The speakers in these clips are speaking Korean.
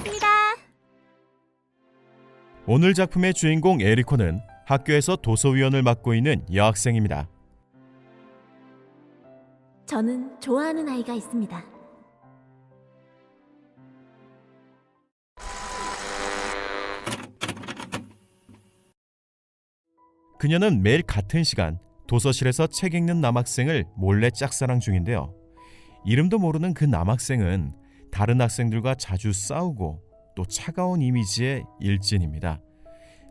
다녀오겠습니다. 오늘 작품의 주인공 에리코는 학교에서 도서위원을 맡고 있는 여학생입니다. 저는 좋아하는 아이가 있습니다. 그녀는 매일 같은 시간 도서실에서 책 읽는 남학생을 몰래 짝사랑 중인데요. 이름도 모르는 그 남학생은 다른 학생들과 자주 싸우고 또 차가운 이미지의 일진입니다.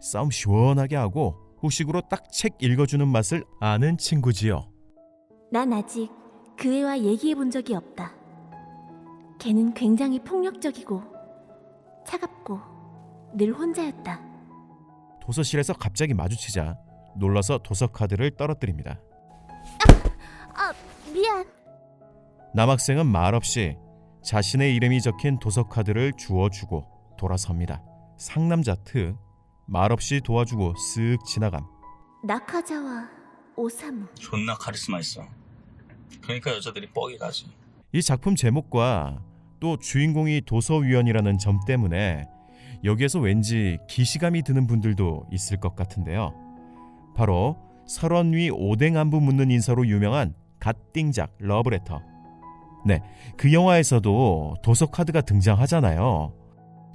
싸움 시원하게 하고 후식으로 딱 책 읽어주는 맛을 아는 친구지요. 난 아직 그 애와 얘기해 본 적이 없다. 걔는 굉장히 폭력적이고 차갑고 늘 혼자였다. 도서실에서 갑자기 마주치자 놀라서 도서 카드를 떨어뜨립니다. 아, 미안. 남학생은 말없이 자신의 이름이 적힌 도서 카드를 주워주고 돌아섭니다. 상남자 특 말없이 도와주고 쓱 지나감. 나카자와 오사무. 존나 카리스마 있어. 그러니까 여자들이 뻑이 가지. 이 작품 제목과 또 주인공이 도서위원이라는 점 때문에 여기에서 왠지 기시감이 드는 분들도 있을 것 같은데요. 바로 설원위 오뎅 안부 묻는 인사로 유명한 갓띵작 러브레터. 네, 그 영화에서도 도서 카드가 등장하잖아요.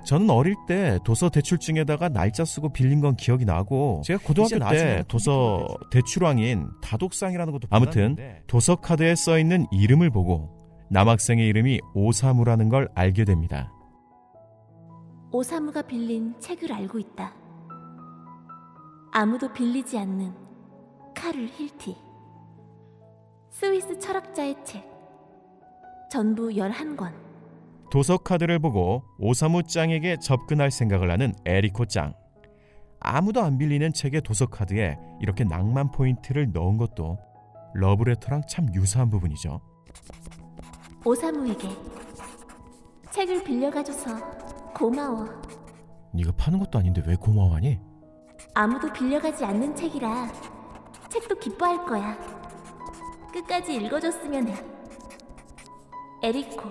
저는 어릴 때 도서 대출증에다가 날짜 쓰고 빌린 건 기억이 나고 제가 고등학교 때 도서 대출왕인 다독상이라는 것도 아무튼 도서 카드에 써 있는 이름을 보고 남학생의 이름이 오사무라는 걸 알게 됩니다. 오사무가 빌린 책을 알고 있다. 아무도 빌리지 않는 카를 힐티. 스위스 철학자의 책. 전부 11권. 도서 카드를 보고 오사무 짱에게 접근할 생각을 하는 에리코 짱. 아무도 안 빌리는 책의 도서 카드에 이렇게 낭만 포인트를 넣은 것도 러브레터랑 참 유사한 부분이죠. 오사무에게 책을 빌려가줘서 고마워. 네가 파는 것도 아닌데 왜 고마워하니? 아무도 빌려가지 않는 책이라 책도 기뻐할 거야. 끝까지 읽어줬으면 해. 에리코.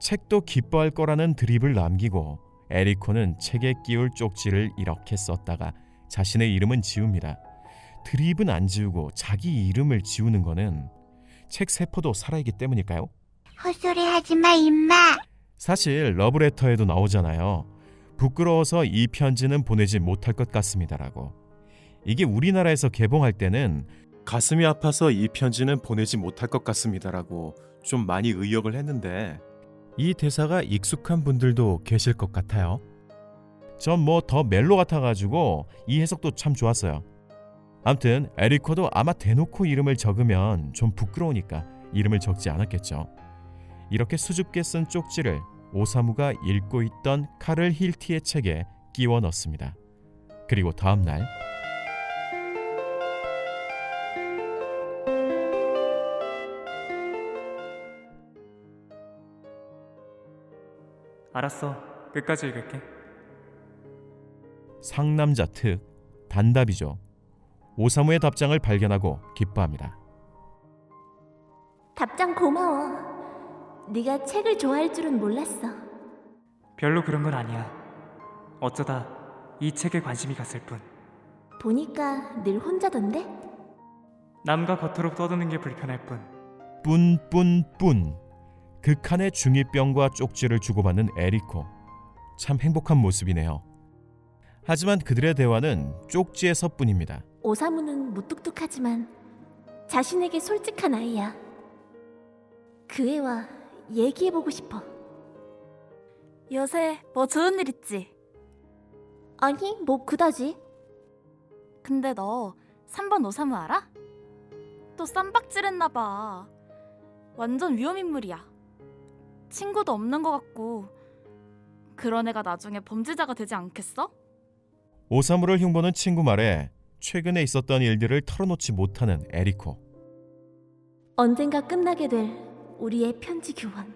책도 기뻐할 거라는 드립을 남기고 에리코는 책에 끼울 쪽지를 이렇게 썼다가 자신의 이름은 지웁니다. 드립은 안 지우고 자기 이름을 지우는 거는 책 세포도 살아있기 때문일까요? 헛소리 하지 마, 임마. 사실 러브레터에도 나오잖아요. 부끄러워서 이 편지는 보내지 못할 것 같습니다라고. 이게 우리나라에서 개봉할 때는 가슴이 아파서 이 편지는 보내지 못할 것 같습니다라고 좀 많이 의역을 했는데 이 대사가 익숙한 분들도 계실 것 같아요. 전 뭐 더 멜로 같아가지고 이 해석도 참 좋았어요. 암튼 에리코도 아마 대놓고 이름을 적으면 좀 부끄러우니까 이름을 적지 않았겠죠. 이렇게 수줍게 쓴 쪽지를 오사무가 읽고 있던 카를 힐티의 책에 끼워 넣습니다. 그리고 다음 날 알았어. 끝까지 읽을게. 상남자 특 단답이죠. 오사무의 답장을 발견하고 기뻐합니다. 답장 고마워. 네가 책을 좋아할 줄은 몰랐어. 별로 그런 건 아니야. 어쩌다 이 책에 관심이 갔을 뿐. 보니까 늘 혼자던데? 남과 겉으로 떠드는 게 불편할 뿐. 뿐뿐뿐 극한의 중이병과 쪽지를 주고받는 에리코 참 행복한 모습이네요. 하지만 그들의 대화는 쪽지에서뿐입니다. 오사무는 무뚝뚝하지만 자신에게 솔직한 아이야. 그 애와 얘기해보고 싶어. 요새 뭐 좋은 일 있지? 아니, 뭐 그다지? 근데 너 3번 오사무 알아? 또 쌈박질 했나 봐. 완전 위험 인물이야. 친구도 없는 것 같고 그런 애가 나중에 범죄자가 되지 않겠어? 오사무를 흉보는 친구 말에 최근에 있었던 일들을 털어놓지 못하는 에리코. 언젠가 끝나게 될 우리의 편지 교환.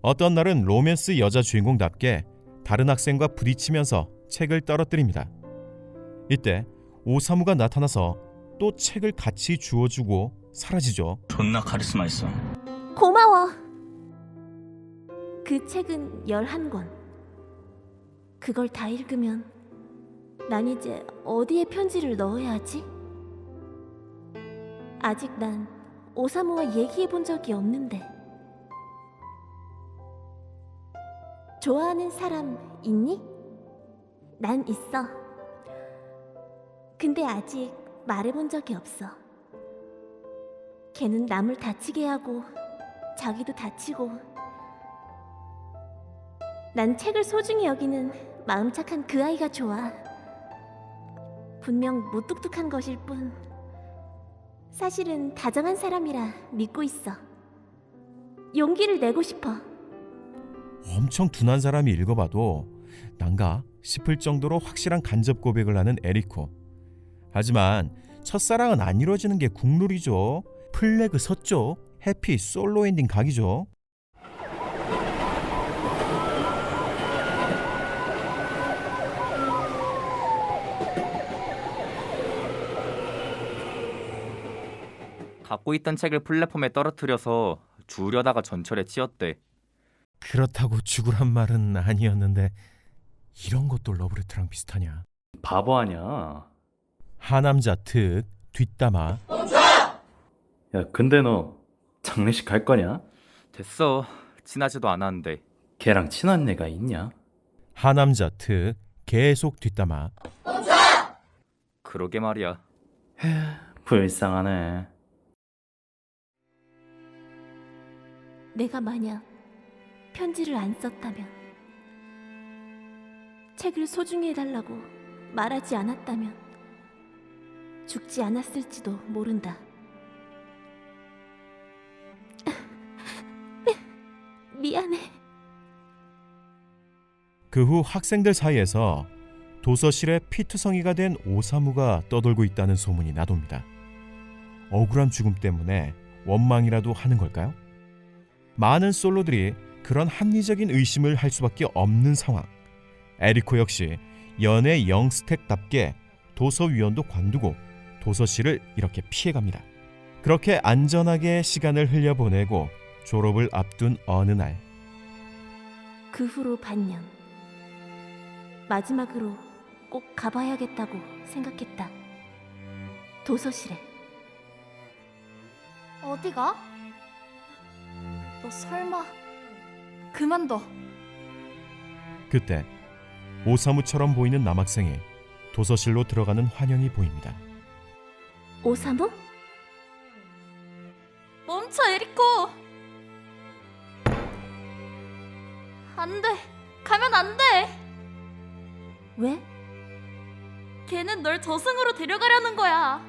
어떤 날은 로맨스 여자 주인공답게 다른 학생과 부딪히면서 책을 떨어뜨립니다. 이때 오사무가 나타나서 또 책을 같이 주워주고 사라지죠. 존나 카리스마 있어. 고마워. 그 책은 11권. 그걸 다 읽으면 난 이제 어디에 편지를 넣어야 하지? 아직 난 오사무와 얘기해 본 적이 없는데. 좋아하는 사람 있니? 난 있어. 근데 아직 말해 본 적이 없어. 걔는 남을 다치게 하고 자기도 다치고. 난 책을 소중히 여기는 마음 착한 그 아이가 좋아. 분명 무뚝뚝한 것일 뿐. 사실은 다정한 사람이라 믿고 있어. 용기를 내고 싶어. 엄청 둔한 사람이 읽어봐도 난가 싶을 정도로 확실한 간접 고백을 하는 에리코. 하지만 첫사랑은 안 이루어지는 게 국룰이죠. 플래그 섰죠. 해피 솔로 엔딩 각이죠. 갖고 있던 책을 플랫폼에 떨어뜨려서 주우려다가 전철에 치였대. 그렇다고 죽으란 말은 아니었는데 이런 것도 러브레터랑 비슷하냐? 바보 아니야. 하남자 특 뒷담화 야, 근데 너 장례식 갈 거냐? 됐어. 친하지도 않았는데. 걔랑 친한 애가 있냐? 하남자 특 계속 뒷담화 그러게 말이야. 불쌍하네. 내가 만약 편지를 안 썼다면 책을 소중히 해달라고 말하지 않았다면 죽지 않았을지도 모른다. 그 후 학생들 사이에서 도서실에 피투성이가 된 오사무가 떠돌고 있다는 소문이 나돕니다. 억울한 죽음 때문에 원망이라도 하는 걸까요? 많은 솔로들이 그런 합리적인 의심을 할 수밖에 없는 상황. 에리코 역시 연애 영스택답게 도서위원도 관두고 도서실을 이렇게 피해갑니다. 그렇게 안전하게 시간을 흘려보내고 졸업을 앞둔 어느 날 그 후로 반년. 마지막으로 꼭 가봐야겠다고 생각했다. 도서실에. 어디가? 너 설마 그만둬. 그때 오사무처럼 보이는 남학생이 도서실로 들어가는 환영이 보입니다. 오사무? 멈춰 에리코. 안 돼. 가면 안 돼. 왜? 걔는 널 저승으로 데려가려는 거야.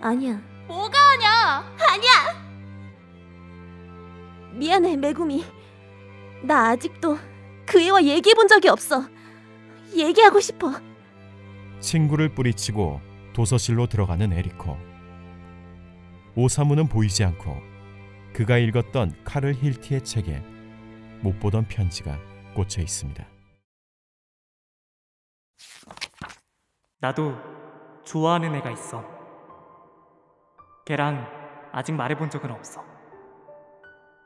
아니야. 뭐가 아냐? 미안해, 메구미. 나 아직도 그 애와 얘기해 본 적이 없어. 얘기하고 싶어. 친구를 뿌리치고 도서실로 들어가는 에리코. 오사무는 보이지 않고 그가 읽었던 카를 힐티의 책에 못 보던 편지가 꽂혀 있습니다. 나도 좋아하는 애가 있어. 걔랑 아직 말해본 적은 없어.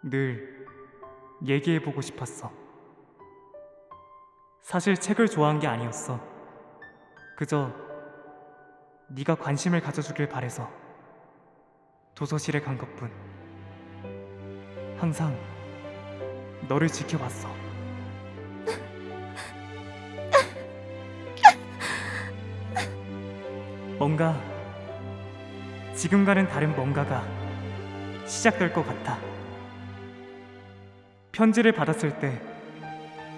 늘 얘기해보고 싶었어. 사실 책을 좋아한 게 아니었어. 그저 네가 관심을 가져주길 바래서 도서실에 간 것뿐. 항상 너를 지켜봤어. 뭔가 지금과는 다른 뭔가가 시작될 것 같아. 편지를 받았을 때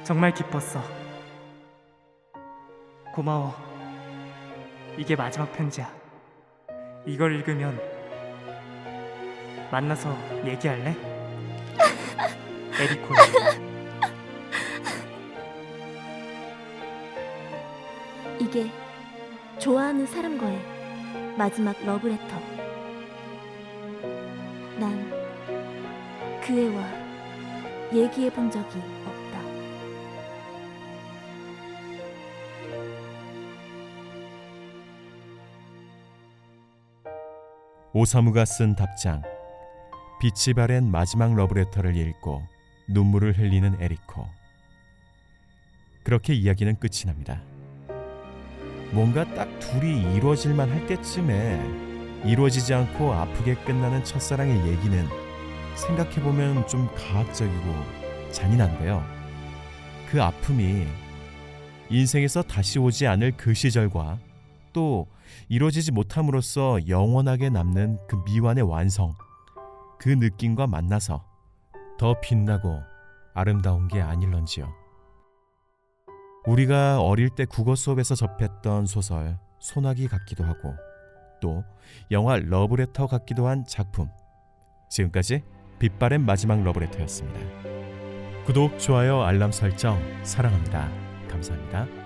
정말 기뻤어. 고마워. 이게 마지막 편지야. 이걸 읽으면 만나서 얘기할래? 에리코. 이게 좋아하는 사람과의 마지막 러브레터. 난 그 애와 얘기해 본 적이 없다. 오사무가 쓴 답장. 빛이 바랜 마지막 러브레터를 읽고 눈물을 흘리는 에리코. 그렇게 이야기는 끝이 납니다. 뭔가 딱 둘이 이루어질만 할 때쯤에 이루어지지 않고 아프게 끝나는 첫사랑의 얘기는 생각해보면 좀 가학적이고 잔인한데요. 그 아픔이 인생에서 다시 오지 않을 그 시절과 또 이루어지지 못함으로써 영원하게 남는 그 미완의 완성, 그 느낌과 만나서 더 빛나고 아름다운 게 아닐런지요. 우리가 어릴 때 국어 수업에서 접했던 소설 소나기 같기도 하고 또 영화 러브레터 같기도 한 작품. 지금까지 빛바랜 마지막 러브레터였습니다. 구독, 좋아요, 알람 설정 사랑합니다. 감사합니다.